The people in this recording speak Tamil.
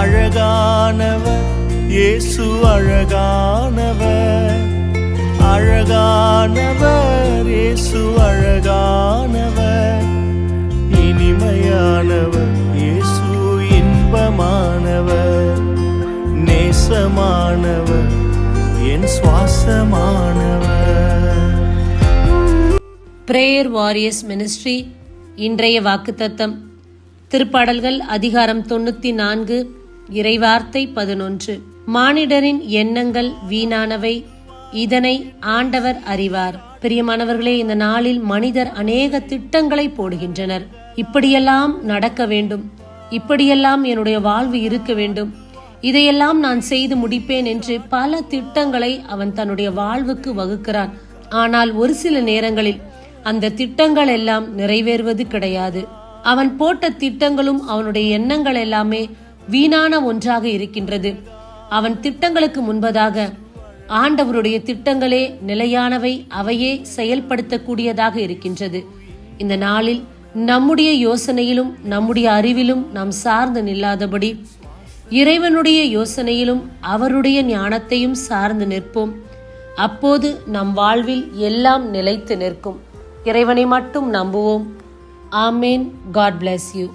அழகானவர் இயேசு அழகானவர். அழகானவர் இயேசு அழகானவர். இனிமையானவர் இயேசு இன்பமானவர். நேசமானவர் என் சுவாசமானவர். பிரேயர் வாரியர்ஸ் மினிஸ்ட்ரி இன்றைய வாக்குத்தத்தம். திருப்பாடல்கள் அதிகாரம் தொண்ணூற்றி நான்கு. இறைவார்த்தை பதினொன்று. மானிடரின் எண்ணங்கள் வீணானவை இதனை ஆண்டவர் அறிவார். பிரியமானவர்களே இந்த நாளில் மனிதர் அநேக திட்டங்களை போடுகின்றனர். இப்படியெல்லாம் நடக்க வேண்டும். இப்படியெல்லாம் என்னுடைய வாழ்வு இருக்க வேண்டும். இதையெல்லாம் நான் செய்து முடிப்பேன் என்று பல திட்டங்களை அவன் தன்னுடைய வாழ்வுக்கு வகுக்கிறான். ஆனால் ஒரு சில நேரங்களில் அந்த திட்டங்கள் எல்லாம் நிறைவேறுவது கிடையாது. அவன் போட்ட திட்டங்களும் அவனுடைய எண்ணங்கள் எல்லாமே வீணான ஒன்றாக இருக்கின்றது. அவன் திட்டங்களுக்கு முன்பதாக ஆண்டவருடைய திட்டங்களே நிலையானவை அவையே செயல்படுத்தக்கூடியதாக இருக்கின்றது. இந்த நாளில் நம்முடைய யோசனையிலும் நம்முடைய அறிவிலும் நாம் சார்ந்து நில்லாதபடி இறைவனுடைய யோசனையிலும் அவருடைய ஞானத்தையும் சார்ந்து நிற்போம். அப்போது நம் வாழ்வில் எல்லாம் நிலைத்து நிற்கும். இறைவனை மட்டும் நம்புவோம். ஆமேன். God bless you